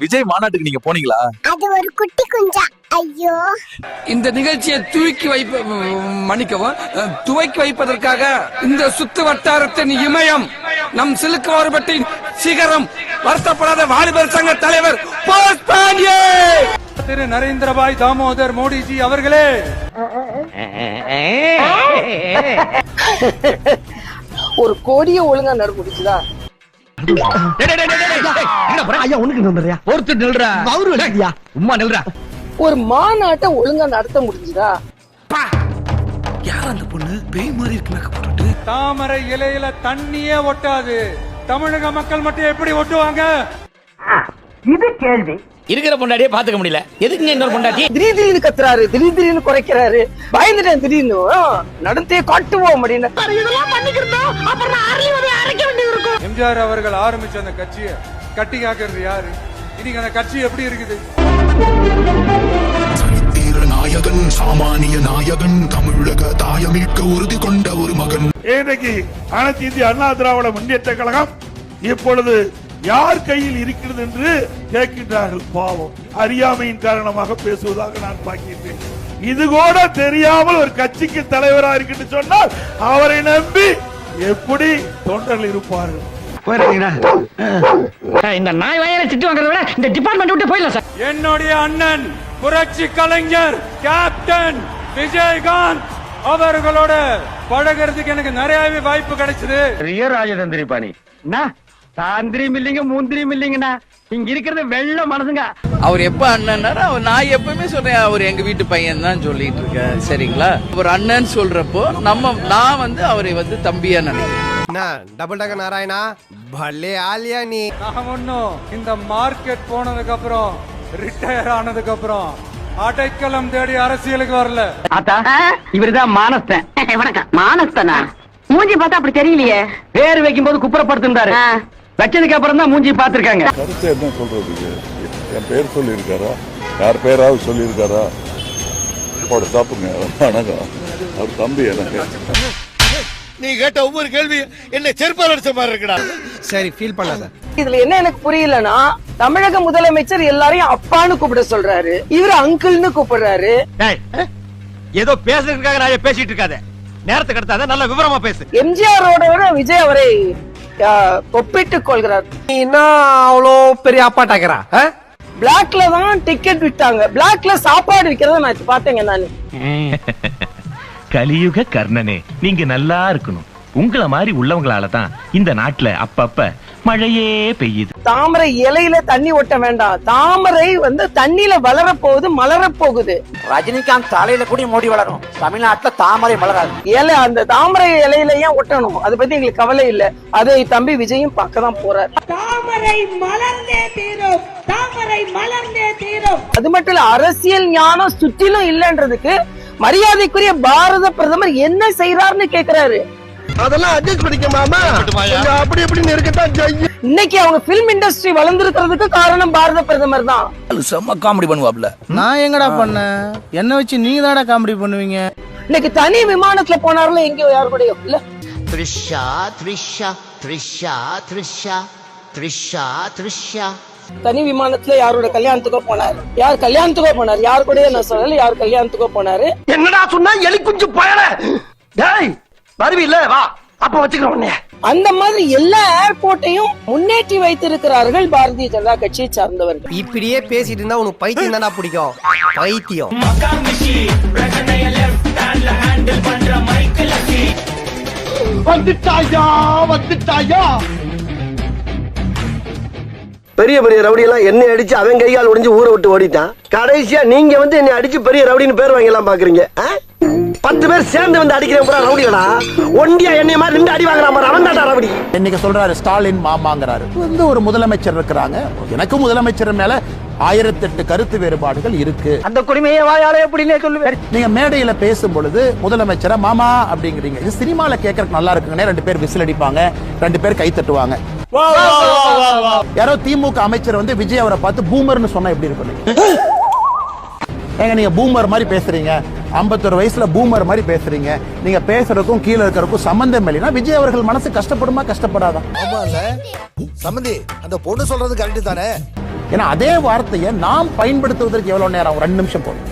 விஜய் மாநாட்டுக்கு நீங்க போனீங்களா? அது ஒரு குட்டி குஞ்சா. ஐயோ. இந்த நிகழ்ச்சியை தூக்கி வைப்ப மன்னிக்கவும் துவக்கி வைப்பதற்காக இந்த சுத்து வட்டாரத்தின் இமயம் நம் சிலுக்கு மாறுபட்டின் சிகரம் வருத்தப்படாத வாலிபர் சங்க தலைவர் திரு நரேந்திரபாய் தாமோதர் மோடிஜி அவர்களே! ஒரு கோடியை ஒழுங்கா நட ஒரு மாநாட்டை ஒழுங்கா நடத்த முடிஞ்சுதா? யார் அந்த பொண்ணு? பேய் மாதிரி இருக்கு மேக்கப் போட்டுட்டு. தாமரை இலையில தண்ணியே ஒட்டாது. தமிழக மக்கள் மட்டும் எப்படி ஒட்டுவாங்க? இருக்கிற பொண்டாட்டியே பாத்துக்க முடியல. எதுக்குங்க இன்னொரு பொண்டாட்டி? திடீர் திடீர்னு கத்துறாரு திடீர் திடீர்னு குறைக்கிறாரு. பயந்துட்டேன் திடீர்னு. நடந்தே காட்டுவோம் அப்படின்னு. எம்ஜிஆர் அவர்கள் ஆரம்பிச்ச அந்த கட்சியை கட்டி காக்கிறது யாரு? இன்னைக்கு அந்த கட்சி எப்படி இருக்குது? தீர நாயகன் சாமானிய நாயகன் தமிழக தாயமீட்க உறுதி கொண்ட ஒரு மகன். இன்றைக்கு அனைத்து இந்திய அண்ணா திராவிட முன்னேற்ற கழகம் இப்பொழுது யார் கையில் இருக்கிறது என்று கேட்கின்றார்கள். பாவம். அறியாமையின் காரணமாக பேசுவதாக நான் பார்க்கின்றேன். இது கூட தெரியாமல் ஒரு கட்சிக்கு தலைவராக இருக்குன்னு சொன்னால் அவரை நம்பி எப்படி தொண்டர்கள் இருப்பார்கள்? இந்த நாய் வயலை திட்டு வாங்குறத விட இந்த டிபார்ட்மெண்ட் விட்டு போயிடலாம் சார். என்னுடைய அண்ணன் புரட்சி கலைஞர் கேப்டன் விஜயகாந்த் அவர்களோட பழகிறதுக்கு எனக்கு நிறையவே வாய்ப்பு கிடைச்சது. பெரிய ராஜதந்திரி பாணி. என்ன? தாந்திரியும் இல்லைங்க முந்திரியும் இல்லைங்கண்ணா. இங்க இருக்கிறது வெள்ள மனசுங்க. அவர் எப்ப அண்ணன்னாரு? அவர் நான் எப்பவுமே சொல்றேன் அவர் எங்க வீட்டு பையன் தான் சொல்லிட்டு இருக்கேன் சரிங்களா? அவர் அண்ணன் சொல்றப்போ நம்ம நான் வந்து அவரை வந்து தம்பியா நினைக்கிறேன். டபுள் டக்க நாராயணா பல்லே ஆலியா நீ. நான் ஒன்னும் இந்த மார்க்கெட் போனதுக்கு அப்புறம் ரிட்டையர் ஆனதுக்கு அப்புறம் அடைக்கலம் தேடி அரசியலுக்கு வரல. ஆத்தா இவருதான் மானஸ்தன். வணக்கம் மானஸ்தனா? மூஞ்சி பார்த்தா அப்படி தெரியலையே. பேர் வைக்கும் போது குப்புறப்படுத்திருந்தாரு வச்சதுக்கு அப்புறம் தான் மூஞ்சி பாத்திருக்காங்க கருத்து என்ன சொல்றதுக்கு என் பேர் சொல்லியிருக்காரா? யார் பேராவது சொல்லியிருக்காரா? போட சாப்பிடுங்க. வணக்கம். அவர் தம்பி எனக்கு. நீ கேட்ட ஒவ்வொரு கேள்வி என்ன செருப்பால் அடிச்ச மாதிரி இருக்கடா. சரி ஃபீல் பண்ணாத. இதுல என்ன எனக்கு புரியலன்னா தமிழக முதலமைச்சர் எல்லாரையும் அப்பான்னு கூப்பிட சொல்றாரு. இவரு அங்கிள்னு கூப்பிடுறாரு. ஏதோ பேசுறதுக்காக நான் பேசிட்டு இருக்காத. நேரத்தை கடத்தாத நல்ல விவரமா பேசு. எம்ஜிஆரோட விட விஜய் அவரை ஒப்பிட்டுக் கொள்கிறார். அவ்வளோ பெரிய அப்பாட்டாக்கிறா பிளாக்ல தான் டிக்கெட் விட்டாங்க பிளாக்ல சாப்பாடு விக்கிறத நான் இப்ப பாத்தேங்க நானு. கலியுக கர்ணனே நீங்க நல்லா இருக்கணும். உங்களை மாதிரி உள்ளவங்களால தான் இந்த நாட்டுல அப்பப்ப மழையே பெய்யுது. தாமரை இலையில தண்ணி ஒட்ட வேண்டாம். தாமரை வந்து தண்ணியில வளர போகுது மலர போகுது ரஜினிகாந்த் தலையில கூட மூடி வளரும். தமிழ்நாட்டுல தாமரை மலராது. இலை அந்த தாமரை இலையில ஏன் ஒட்டணும்? அதை பத்தி எங்களுக்கு கவலை இல்ல. அதை தம்பி விஜயும் பார்க்க தான் போறார். தாமரை மலர்ந்தே தீரும். தாமரை மலர்ந்தே தீரும். அது மட்டும் இல்ல அரசியல் ஞானம் சுற்றிலும் இல்லன்றதுக்கு மரியாதைக்குரிய பாரத பிரதமர் என்ன செய்யறாருன்னு கேக்குறாரு. அதெல்லாம் அட்ஜஸ்ட் பண்ணிக்க மாமா. அப்படி இப்படின்னு இருக்கட்டும் செய்யும். இன்னைக்கு அவங்க பிலிம் இண்டஸ்ட்ரி வளர்ந்துருக்கிறதுக்கு காரணம் பாரத பிரதமர் தான். செம்ம காமெடி பண்ணுவாப்ல. நான் எங்கடா பண்ணேன்? என்ன வச்சு நீங்க தானடா காமெடி பண்ணுவீங்க? இன்னைக்கு தனி விமானத்துல போனார்ல எங்கேயோ யாரு கூடயோ இல்ல? த்ரிஷா த்ரிஷா த்ரிஷா த்ரிஷா த்ரிஷா த்ரிஷா. தனி விமானத்துல யாரோட கல்யாணத்துக்கோ போனாரு. யார் கல்யாணத்துக்கோ போனாரு? யார் கூடயோ நான் சொல்லல யார் கல்யாணத்துக்கோ போனாரு? என்னடா சொன்னா? எலி குஞ்சு பயல. டேய் வருவி இல்ல வா. அப்ப வச்சுக்கிறோம் உன்னைய. அந்த மாதிரி எல்லா ஏர்போர்ட்டையும் முன்னேற்றி வைத்திருக்கிறார்கள் பாரதிய ஜனதா கட்சியை சார்ந்தவர்கள். இப்படியே பேசிட்டு இருந்தா உனக்கு பைத்தியம் தானடா பிடிக்கும். பைத்தியம். வந்துட்டாயா வந்துட்டாயா? பெரிய பெரிய ரவுடி எல்லாம் என்னை அடிச்சு அவன் கை கால் ஒடிஞ்சு ஊரை விட்டு ஓடிட்டான். கடைசியா நீங்க வந்து என்னை அடிச்சு பெரிய ரவுடின்னு பேர் வாங்கலாம் பாக்குறீங்க? பத்து பேர் சேர்ந்து வந்து அடிக்கிறேன் பூரா ரவுடிகளா? ஒண்டியா என்னைய மாதிரி ரெண்டு அடி வாங்குறான் பாரு, அவன் தான் ரவுடி. இன்னைக்கு சொல்றாரு? ஸ்டாலின் மாமாங்கிறாரு. வந்து ஒரு முதலமைச்சர் இருக்கிறாங்க? எனக்கு முதலமைச்சர் மேல ஆயிரத்தெட்டு கருத்து வேறுபாடுகள் இருக்கு. அந்த குடிமையை வாயால எப்படின்னே சொல்லுவேன். நீங்க மேடையில பேசும் பொழுது முதலமைச்சரை மாமா அப்படிங்கிறீங்க. இது சினிமால கேட்கறதுக்கு நல்லா இருக்குங்கன்னே ரெண்டு பேர் விசில் அடிப்பாங்க ரெண்டு பேர் கை தட்டுவாங்க. யாரோ திமுக அமைச்சர் வந்து விஜய் அவரை பார்த்து பூமர்னு சொன்னா எப்படி இருக்கும் ஏங்க நீங்க பூமர் மாதிரி பேசுறீங்க. 51 வயசுல பூமர் மாதிரி பேசுறீங்க. நீங்க பேசுறதுக்கும் கீழே இருக்கிறதுக்கும் சம்பந்தம் இல்லைன்னா விஜய் அவர்கள் மனசு கஷ்டப்படுமா கஷ்டப்படாதா? ஆமா இல்ல. சம்மந்தி அந்த பொண்ணு சொல்றது கரெக்ட் தானே? ஏன்னா அதே வார்த்தையை நாம் பயன்படுத்துவதற்கு எவ்வளவு நேரம்? ஆகும்? ரெண்டு நிமிஷம் போதும்.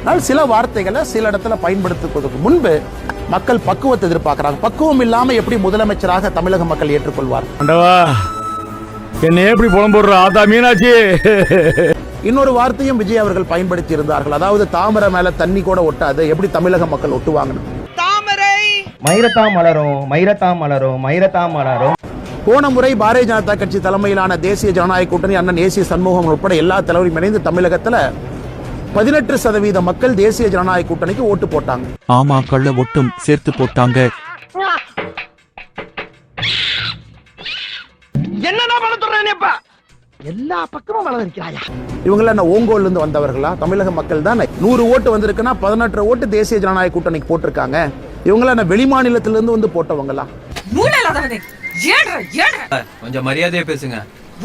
அதனால சில வார்த்தைகளை சில இடத்துல பயன்படுத்துவதற்கு முன்பு மக்கள் பக்குவத்தை எதிர்பார்க்கறாங்க. பக்குவம் இல்லாம எப்படி முதலமைச்சராக தமிழக மக்கள் ஏற்றுக்கொள்வார் என்ன எப்படி புலம்புடுற? ஆதா மீனாட்சி. இன்னொரு வார்த்தையும் விஜய் அவர்கள் பயன்படுத்தி இருந்தார்கள் அதாவது தாமரை மேல தண்ணி கூட ஒட்டாது. எப்படி தமிழக மக்கள் ஒட்டுவாங்கன்னு. மயிரத்தா மலரும் மயிரத்தா மலரும் மயிரத்தா மலரும். போன முறை பாரதிய ஜனதா கட்சி தலைமையிலான தேசிய ஜனநாயக கூட்டணி அண்ணன் ஏசி சண்முகம் உட்பட எல்லா தலைவரும் இணைந்து தமிழகத்துல பதினெட்டு சதவீத மக்கள் தேசிய ஜனநாயக கூட்டணிக்கு ஓட்டு போட்டாங்க. ஆமா கள்ள ஒட்டும் சேர்த்து போட்டாங்க. என்னடா சொல்றேன்ப்பா எல்லா பக்கமும் வளர்க்கிறாயா இவங்கள என்ன ஓங்கோல்ல இருந்து வந்தவர்களா? தமிழக மக்கள் தான்? நூறு ஓட்டு வந்திருக்குன்னா பதினெட்டு ஓட்டு தேசிய ஜனநாயக கூட்டணிக்கு போட்டிருக்காங்க. இவங்கள என்ன வெளிமாநிலத்திலிருந்து இருந்து வந்து போட்டவங்களா? கொஞ்சம் மரியாதையா பேசுங்க.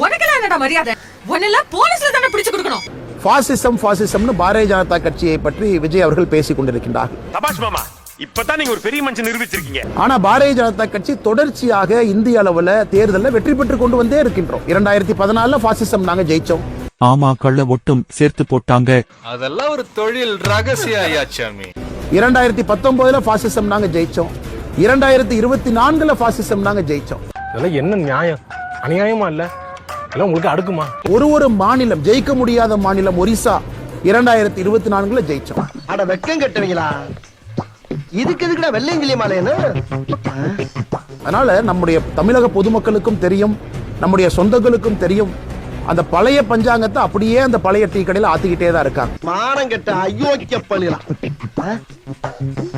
உனக்கெல்லாம் என்னடா மரியாதை? உன்னெல்லாம் போலீஸ்ல தானே பிடிச்சு கொடுக்கணும். பாசிசம் பாசிசம்னு பாரதிய ஜனதா கட்சியை பற்றி விஜய் அவர்கள் பேசிக் கொண்டிருக்கின்றார்கள் தபாஷ் மாமா இப்பதான் நீங்க ஒரு பெரிய மனுஷன் நிரூபிச்சிருக்கீங்க. ஆனா பாரதிய ஜனதா கட்சி தொடர்ச்சியாக இந்திய அளவுல தேர்தலில் வெற்றி பெற்று கொண்டு வந்தே இருக்கின்றோம். இரண்டாயிரத்தி பதினாலுல பாசிசம் நாங்க ஜெயிச்சோம். ஆமா கள்ள ஒட்டும் சேர்த்து போட்டாங்க. அதெல்லாம் ஒரு தொழில் ரகசிய ஐயாச்சாமி இரண்டாயிரத்தி பத்தொன்பதுல பாசிசம் நாங்க ஜெயிச்சோம். இரண்டாயிரத்தி இருபத்தி நான்குல பாசிசம் நாங்க ஜெயிச்சோம். இதெல்லாம் என்ன நியாயம்? அநியாயமா இல்ல? எல்லாம் உங்களுக்கு அடுக்குமா? ஒரு ஒரு மாநிலம் ஜெயிக்க முடியாத மாநிலம் ஒரிசா இரண்டாயிரத்தி இருபத்தி நான்குல ஜெயிச்சோம். அட வெக்கம் கட்டுவீங்களா? இதுக்கு எதுக்குடா வெள்ளையங்கிலி மாலையன்னு அதனால நம்முடைய தமிழக பொதுமக்களுக்கும் தெரியும் நம்முடைய சொந்தங்களுக்கும் தெரியும் அந்த பழைய பஞ்சாங்கத்தை அப்படியே அந்த பழைய டீ கடையில ஆத்திக்கிட்டே தான் இருக்காங்க. மானம் கெட்ட அயோக்கிய பள்ளிலாம்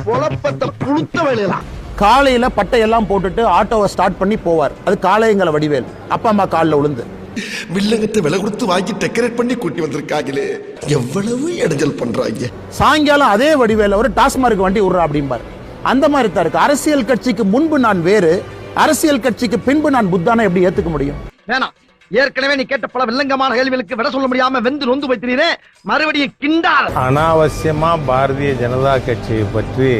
குழப்பத்தை புழுத்த வேலையலாம் காலையில பட்டையெல்லாம் போட்டுட்டு ஆட்டோவை ஸ்டார்ட் பண்ணி போவார். அது காளையங்கல வடிவேல். அப்பா அம்மா காலில் விழுந்து வில்லங்கத்தை விலை கொடுத்து வாங்கி டெக்கரேட் பண்ணி கூட்டி வந்திருக்காங்களே. எவ்வளவு இடைஞ்சல் பண்றாங்க. சாயங்காலம் அதே வடிவேல் அவர் டாஸ்மார்க் வண்டி விடுறா அப்படிம்பார். அந்த மாதிரி தான் இருக்கு. அரசியல் கட்சிக்கு முன்பு நான் வேறு அரசியல் கட்சிக்கு பின்பு நான் புத்தான எப்படி ஏத்துக்க முடியும்? வேணாம். ஏற்கனவே நீ கேட்ட பல வில்லங்கமான கேள்விகளுக்கு விட சொல்ல முடியாம வெந்து நொந்து வைத்தினே மறுபடியும் கிண்டால். அனாவசியமா பாரதிய ஜனதா கட்சியை பற்றி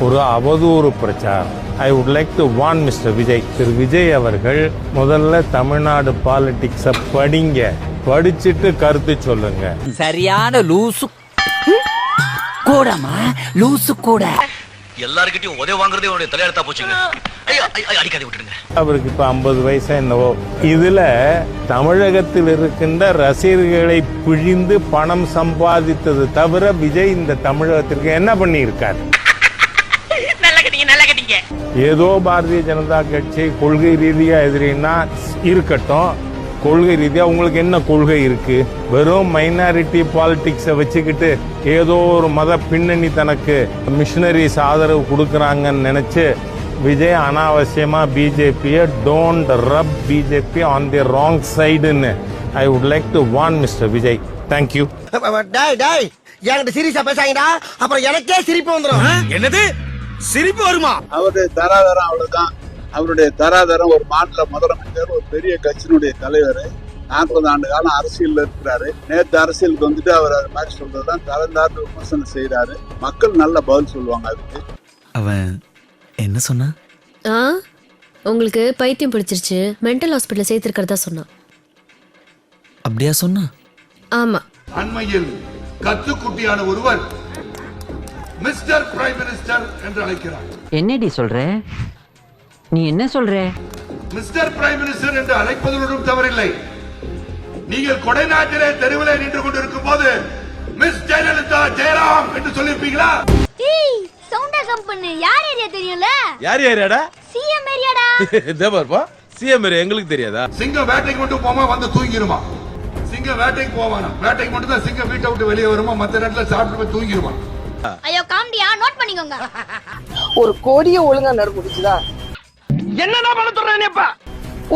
ஒரு அவதூறு பிரச்சாரம். I would like to warn mister Vijay திரு விஜய் அவர்கள் முதல்ல தமிழ்நாடு பாலிடிக்ஸ படிங்க. படிச்சுட்டு கருத்து சொல்லுங்க. சரியான லூசு. கூடமா லூசு கூட. எல்லாருக்கிட்டையும் உதவி வாங்குறதே உடைய தலையெழுத்தா போச்சுங்க. அடிக்காதே விட்டுருங்க அவருக்கு இப்ப ஐம்பது வயசா என்னவோ. இதுல தமிழகத்தில் இருக்கின்ற ரசிகர்களை பிழிந்து பணம் சம்பாதித்தது தவிர விஜய் இந்த தமிழகத்திற்கு என்ன பண்ணியிருக்கார்? ஏதோ பாரதிய ஜனதா கட்சி கொள்கை ரீதியா எதிரின்னா இருக்கட்டும். கொள்கை ரீதியா உங்களுக்கு என்ன கொள்கை இருக்கு? வெறும் மைனாரிட்டி பாலிடிக்ஸை வச்சுக்கிட்டு ஏதோ ஒரு மத பின்னணி தனக்கு மிஷினரிஸ் ஆதரவு கொடுக்கறாங்கன்னு நினைச்சு விஜய் அனாவசியமா பிஜேபியை don't rub BJP on the wrong சைடுன்னு I would like to warn mister Vijay thank you டாய் டாய். என்கிட்ட சீரியஸா பேசாங்கடா அப்புறம் எனக்கே சிரிப்பு வந்துடும் என்னது? சிரிப்பு வருமா? அவருடைய தராதரம் அவ்வளவுதான். அவருடைய தராதரம் ஒரு மாநில முதலமைச்சர் ஒரு பெரிய கட்சியினுடைய தலைவர். நாற்பது ஆண்டு காலம் அரசியல்ல இருக்கிறாரு. நேற்று அரசியலுக்கு வந்துட்டு அவர் அது மாதிரி சொல்றதுதான் தரந்தார்ந்து விமர்சனம் செய்யறாரு மக்கள் நல்ல பதில் சொல்லுவாங்க அதுக்கு. அவன் என்ன சொன்னா? ஆ? உங்களுக்கு பைத்தியம் பிடிச்சிருச்சு. மென்டல் ஹாஸ்பிட்டல் சேர்த்திருக்கிறதா சொன்னான் அப்படியா சொன்னா? ஆமா. அண்மையில் கத்துக்குட்டியான ஒருவர் மிஸ்டர் பிரைம் மினிஸ்டர் என்று அழைக்கிறார். என்னடி சொல்ற? நீ என்ன சொல்ற? மிஸ்டர் பிரைம் மினிஸ்டர் என்று அழைப்பதோடும் தவறில்லை. நீங்கள் கொடைநாட்டிலே தெருவிலே நின்று கொண்டிருக்கும் போது மிஸ் ஜெயலலிதா ஜெயராம் என்று சொல்லியிருப்பீங்களா? சவுண்டா கம்பெனி யார் ஏரியா தெரியும்ல? யார் யாரடா சிஎம் ஏரியாடா. தேவர்ப்பா சிஎம் எங்களுக்கு தெரியாதா? சிங்கம் வேட்டைக்கு மட்டும் போமா வந்து தூங்கிருமா? சிங்கம் வேட்டைக்கு போவானா வேட்டைக்கு மட்டும் தான் சிங்கம் வீட்டை விட்டு வெளியே வருமா? மத்த நேரத்துல சாப்பிட்டு போய் தூங்கிருமா? ஐயோ காமெடியா நோட் பண்ணிக்கோங்க. ஒரு கோடிய ஒழுங்கா நட முடிஞ்சுதா என்னடா பண்ண சொல்றேன்ப்பா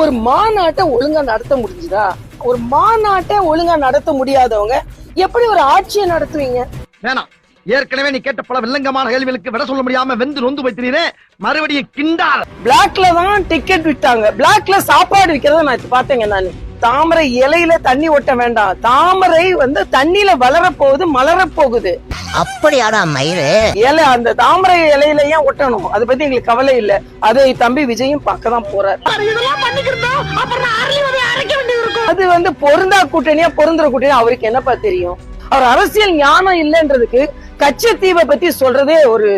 ஒரு மாநாட்டை ஒழுங்கா நடத்த முடிஞ்சுதா? ஒரு மாநாட்டை ஒழுங்கா நடத்த முடியாதவங்க எப்படி ஒரு ஆட்சியை நடத்துவீங்க? வேணாம். ஏற்கனவே நீ கேட்ட பல வில்லங்கமான கேள்விகளுக்கு விட சொல்ல முடியாம வெந்து நொந்து வைத்தினே மறுபடியும் கிண்டால் பிளாக்ல தான் டிக்கெட் விட்டாங்க பிளாக்ல சாப்பாடு விக்கிறத நான் இப்ப பாத்தேங்க நானு. தாமரை இலையில தண்ணி ஒட்ட வேண்டாம். தாமரை வந்து தண்ணியில வளர போகுது மலர போகுது அப்படியாடா மயிறு? இலை அந்த தாமரை இலையில ஏன் ஒட்டணும்? அதை பத்தி எங்களுக்கு கவலை இல்ல. அதை தம்பி விஜயும் பார்க்க தான் போறாரு. அது வந்து பொருந்தா கூட்டணியா பொருந்துற கூட்டணியா அவருக்கு என்னப்பா தெரியும்? அவர் அரசியல் ஞானம் இல்லைன்றதுக்கு கச்சத்தீவை பத்தி சொல்றதே ஒரு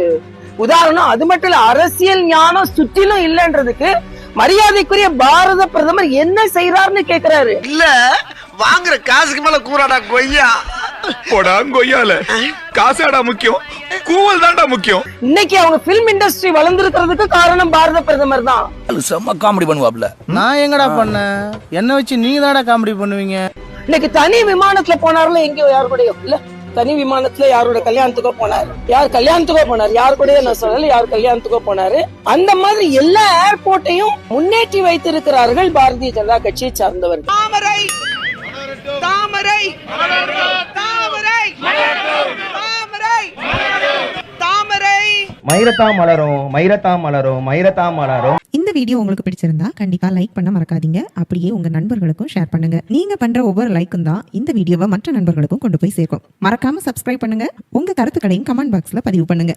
உதாரணம். அது மட்டும் இல்ல அரசியல் ஞானம் சுற்றிலும் இல்லைன்றதுக்கு மரியாதைக்குரிய பாரத பிரதமர் என்ன செய்யறாருன்னு கேக்குறாரு. இல்ல வாங்குற காசுக்கு மேல கூறாடா கொய்யா. போடா கொய்யால. காசாடா முக்கியம். கூவல் தான்டா முக்கியம். இன்னைக்கு அவங்க பிலிம் இண்டஸ்ட்ரி வளர்ந்துருக்கிறதுக்கு காரணம் பாரத பிரதமர் தான். செம்ம காமெடி பண்ணுவாப்ல. நான் எங்கடா பண்ணேன்? என்ன வச்சு நீங்க தானடா காமெடி பண்ணுவீங்க? இன்னைக்கு தனி விமானத்துல போனார்ல எங்கேயோ யாரு கூடயோ. இல்ல தனி விமானத்துல யாரோட கல்யாணத்துக்கோ போனாரு. யார் கல்யாணத்துக்கோ போனார்? யார் கூடயோ நான் சொல்லல யார் கல்யாணத்துக்கோ போனாரு. அந்த மாதிரி எல்லா ஏர்போர்ட்டையும் முன்னேற்றி வைத்திருக்கிறார்கள் பாரதிய ஜனதா கட்சியை சார்ந்தவர்கள். தாமரை! தாமரை! தாமரை! தாமரை! மயிரத்தா மலரும் மயிரத்தா மலரும் மயிரத்தா மலரும். இந்த வீடியோ உங்களுக்கு பிடிச்சிருந்தா கண்டிப்பா லைக் பண்ண மறக்காதீங்க. அப்படியே உங்க நண்பர்களுக்கும் ஷேர் பண்ணுங்க. நீங்க பண்ற ஒவ்வொரு லைக்கும் தான் இந்த வீடியோவை மற்ற நண்பர்களுக்கும் கொண்டு போய் சேர்க்கும். மறக்காம சப்ஸ்கிரைப் பண்ணுங்க. உங்க கருத்துக்களையும் கமெண்ட் பாக்ஸ்ல பதிவு பண்ணுங்க.